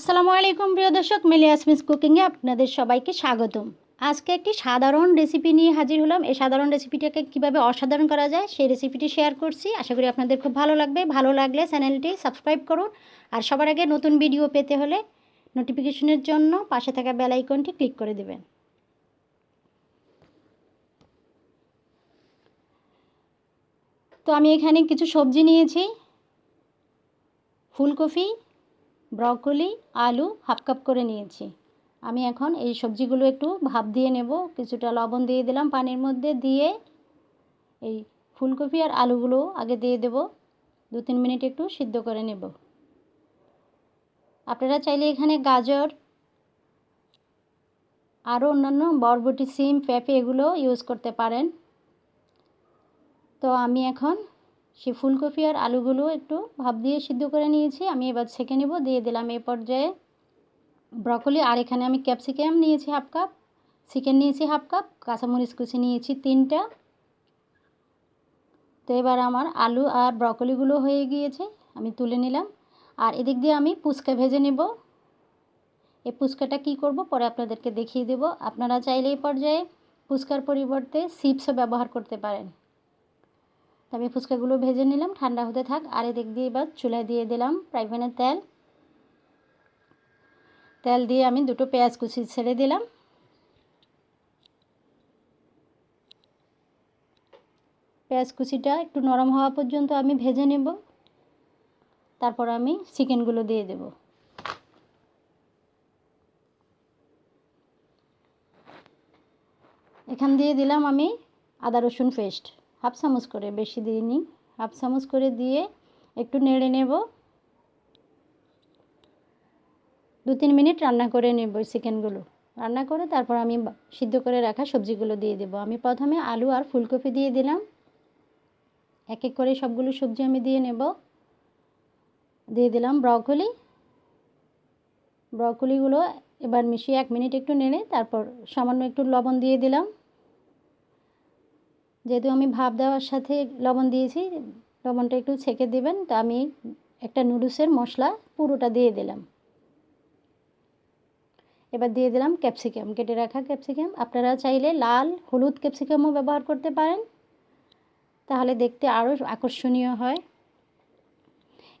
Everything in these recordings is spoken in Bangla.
আসসালামু আলাইকুম প্রিয় দর্শক, মিলি আসমিস কুকিংয়ে আপনাদের সবাইকে স্বাগতম। আজকে একটি সাধারণ রেসিপি নিয়ে হাজির হলাম। এই সাধারণ রেসিপিটাকে কীভাবে অসাধারণ করা যায় সেই রেসিপিটি শেয়ার করছি। আশা করি আপনাদের খুব ভালো লাগবে। ভালো লাগলে চ্যানেলটি সাবস্ক্রাইব করুন। আর সবার আগে নতুন ভিডিও পেতে হলে নোটিফিকেশনের জন্য পাশে থাকা বেল আইকনটি ক্লিক করে দেবেন। তো আমি এখানে কিছু সবজি নিয়েছি। ফুলকপি ব্রকলি, আলু হাফ কাপ করে নিয়েছি। আমি এখন এই সবজিগুলো একটু ভাপ দিয়ে নেব। কিছুটা লবণ দিয়ে দিলাম পানির মধ্যে দিয়ে এই ফুলকপি আর আলুগুলো আগে দিয়ে দেব। দু তিন মিনিট একটু সিদ্ধ করে নেব। আপনারা চাইলে এখানে গাজর, আরও অন্যান্য বরবটি, সিম, পেঁপে এগুলো ইউজ করতে পারেন। তো আমি এখন সে ফুলকপি আর আলুগুলো একটু ভাপ দিয়ে সিদ্ধ করে নিয়েছি। আমি এবার ছেঁকে নেব, দিয়ে দিলাম এই পর্যায়ে ব্রকলি। আর এখানে আমি ক্যাপসিকাম নিয়েছি হাফ কাপ, চিকেন নিয়েছি হাফ কাপ, কাঁচামরিচ কুচি নিয়েছি তিনটা। তো এবার আমার আলু আর ব্রকলিগুলো হয়ে গিয়েছে, আমি তুলে নিলাম। আর এদিক দিয়ে আমি পুচকা ভেজে নেব। এই পুচকাটা কি করব পরে আপনাদেরকে দেখিয়ে দেব। আপনারা চাইলে এই পর্যায়ে ফুচকার পরিবর্তে চিপসও ব্যবহার করতে পারেন। তো আমি ফুচকাগুলো ভেজে নিলাম, ঠান্ডা হতে থাক। আর এদিক দিয়ে এবার চুলায় দিয়ে দিলাম ফ্রাই তেল। তেল দিয়ে আমি দুটো পেঁয়াজ কুচি ছেড়ে দিলাম। পেঁয়াজ কুচিটা একটু নরম হওয়া পর্যন্ত আমি ভেজে নেব। তারপর আমি চিকেনগুলো দিয়ে দেব। এখান দিয়ে দিলাম আমি আদা রসুন পেস্ট। হাফ চামচ করে, বেশি দিইনি হাফ চামচ করে দিয়ে একটু নেড়ে নেব। দু তিন মিনিট রান্না করে নেব চিকেনগুলো। রান্না করে তারপর আমি সিদ্ধ করে রাখা সবজিগুলো দিয়ে দেব। আমি প্রথমে আলু আর ফুলকপি দিয়ে দিলাম। এক এক করে সবগুলো সবজি আমি দিয়ে নেব। দিয়ে দিলাম ব্রকলি। ব্রকলিগুলো এবার মিশিয়ে এক মিনিট একটু নেড়ে তারপর সামান্য একটু লবণ দিয়ে দিলাম। যেহেতু আমি ভাপ দেওয়ার সাথে লবণ দিয়েছি, লবণটা একটু ছেঁকে দেবেন। তো আমি একটা নুডলসের মশলা পুরোটা দিয়ে দিলাম। এবার দিয়ে দিলাম ক্যাপসিকাম, কেটে রাখা ক্যাপসিকাম। আপনারা চাইলে লাল, হলুদ ক্যাপসিকামও ব্যবহার করতে পারেন। তাহলে দেখতে আরও আকর্ষণীয় হয়।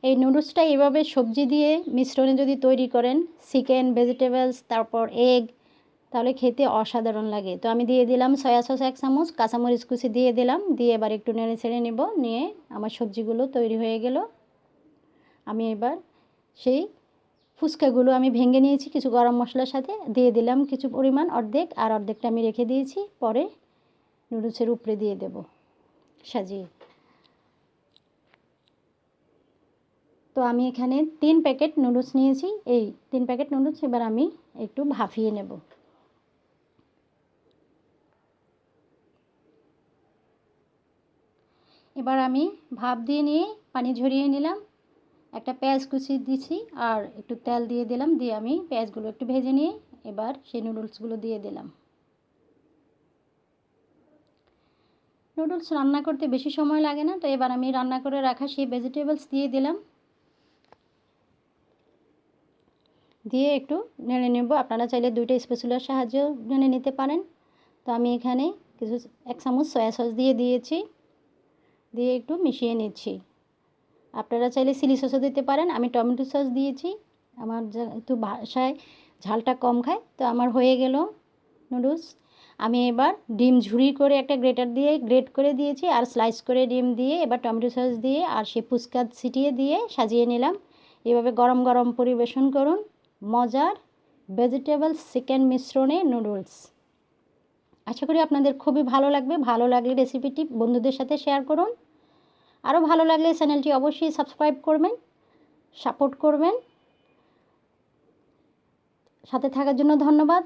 এই নুডলসটা এভাবে সবজি দিয়ে মিশ্রণে যদি তৈরি করেন, চিকেন, ভেজিটেবলস, তারপর এগ তাহলে খেতে অসাধারণ লাগে। তো আমি দিয়ে দিলাম সয়া সস এক চামচ, কাঁচামরিচ কুচি দিয়ে দিলাম, দিয়ে এবার একটু নেড়ে ছেড়ে নেব, নিয়ে আমার সবজিগুলো তৈরি হয়ে গেল। আমি এবার সেই ফুচকাগুলো আমি ভেঙে নিয়েছি কিছু গরম মশলার সাথে, দিয়ে দিলাম কিছু পরিমাণ অর্ধেক, আর অর্ধেকটা আমি রেখে দিয়েছি, পরে নুডলসের উপরে দিয়ে দেব সাজিয়ে। তো আমি এখানে তিন প্যাকেট নুডলস নিয়েছি, এই তিন প্যাকেট নুডলস এবার আমি একটু ভাফিয়ে নেব। এবার আমি ভাপ দিয়ে নিয়ে পানি ঝরিয়ে নিলাম। একটা পেঁয়াজ কুচি দিছি আর একটু তেল দিয়ে দিলাম, দিয়ে আমি পেঁয়াজগুলো একটু ভেজে নিয়ে এবার সেই নুডলসগুলো দিয়ে দিলাম। নুডলস রান্না করতে বেশি সময় লাগে না, তো এবার আমি রান্না করে রাখা সেই ভেজিটেবলস দিয়ে দিলাম। দিয়ে একটু নেড়ে নেব, আপনারা চাইলে দুইটা স্পেশুলার সাহায্য নেড়ে নিতে পারেন। তো আমি এখানে কিছু এক চামচ সয়া সস দিয়ে দিয়েছি। দিয়ে একটু মিশিয়ে নিচ্ছি। আপনারা চাইলে চিলি সসও দিতে পারেন, আমি টমেটো সস দিয়েছি। আমার যেহেতু ভাষায় ঝালটা কম খায়, তো আমার হয়ে গেল নুডলস। আমি এবার ডিম ঝুরি করে একটা গ্রেটার দিয়ে গ্রেট করে দিয়েছি, আর স্লাইস করে ডিম দিয়ে এবার টমেটো সস দিয়ে আর সে ফুচকা ছিটিয়ে দিয়ে সাজিয়ে নিলাম। এভাবে গরম গরম পরিবেশন করুন, মজার ভেজিটেবল চিকেন মিশ্রণে নুডলস। আশা করি আপনাদের খুবই ভালো লাগবে, ভালো লাগলে রেসিপিটি বন্ধুদের সাথে শেয়ার করুন। আরও ভালো লাগলে চ্যানেলটি অবশ্যই সাবস্ক্রাইব করবেন সাপোর্ট করবেন। সাথে থাকার জন্য ধন্যবাদ।